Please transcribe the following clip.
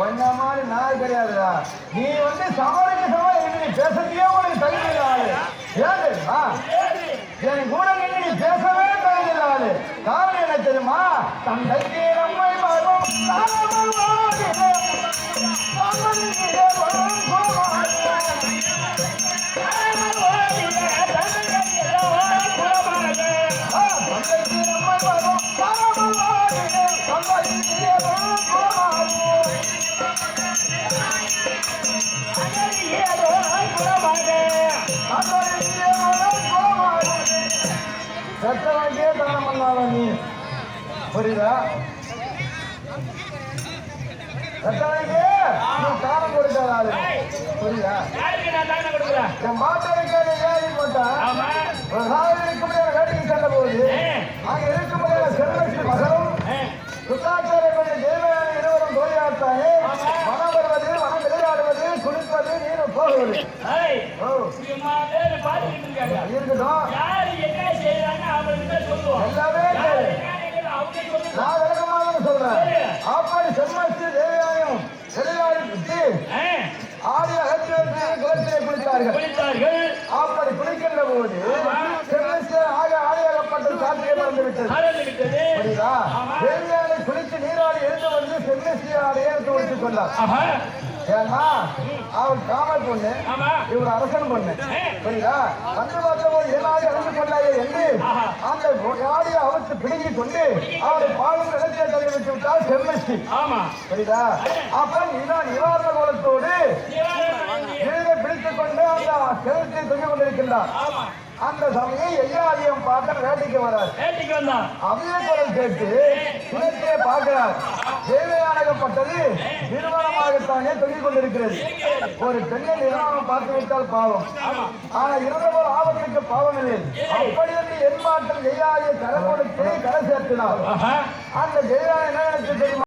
ஒன்ன மாதிரி நாய் கிடையாதுடா. நீ வந்து சவாலுக்கு சவால் இருந்து நீ பேசுறதுக்கே உனக்கு தகுதி ஆளு. ஏன் தெரியுமா என் கூட நின்று நீ பேசவே தகுதி ஆளு. காரணம் என்ன தெரியுமா? தந்தைக்கு நம்மை மரம் வரும் பெற்றவனுக்கே தானம் பண்ணாத நீ புரியுதா? நீ தானம் கொடுக்காத புரியுதா? என் இருக்கட்டும். எல்லாமே. நான் விளக்கமாக சொல்றேன். அப்படி செல்வஸ்ரீ தேவையாயும் விளையாடி விட்டு ஆடி வந்து குளத்திலே குளித்தார்கள். அப்படி குளிக்கின்ற போது ஆக ஆடையாகப்பட்ட சாத்தியம் மறந்து விட்டது புரியுதா? தேவியானை குளித்து நீராடி எழுந்து வந்து செல்வஸ்ரீ ஆடையை துவைத்துக் கொண்டார். ஏன்னா அவள் காமல் பொண்ணு இவர் அரசன் பொண்ணு. புரியுதா? வந்து பார்த்தவங்க ஏனாடி அழிந்து கொண்டாயே என்று அந்த அவிழ்த்து பிடுங்கிக் கொண்டு அவளை பாலும் நிலத்திலே தள்ளி விட்டு விட்டால் செல்வஸ்ரீ புரியுதா? அப்ப இதான் நிவாரண கோலத்தோடு பிடித்துக் கொண்டு அந்த செல்வத்தை தொங்கிக் கொண்டிருக்கின்றார் அந்த சமயம் எல்லாரையும் பார்க்க வேட்டைக்கு வரார். அதே குரல் கேட்டு குலத்திலே பார்க்கிறார். தேவையானப்பட்டது நிர்வாணமாகத்தானே தொங்கிக் கொண்டிருக்கிறது. ஒரு பெண்ணை நிர்வாணம் பார்த்து விட்டால் பாவம். ஆனா இருந்தவர் ஆபத்துக்கு பாவம் இல்லை அப்படி என்று என் மாற்றம் ஜெயாயை கரை கொடுத்து கரை சேர்த்தினார். அந்த ஜெயா என்ன தெரியுமா?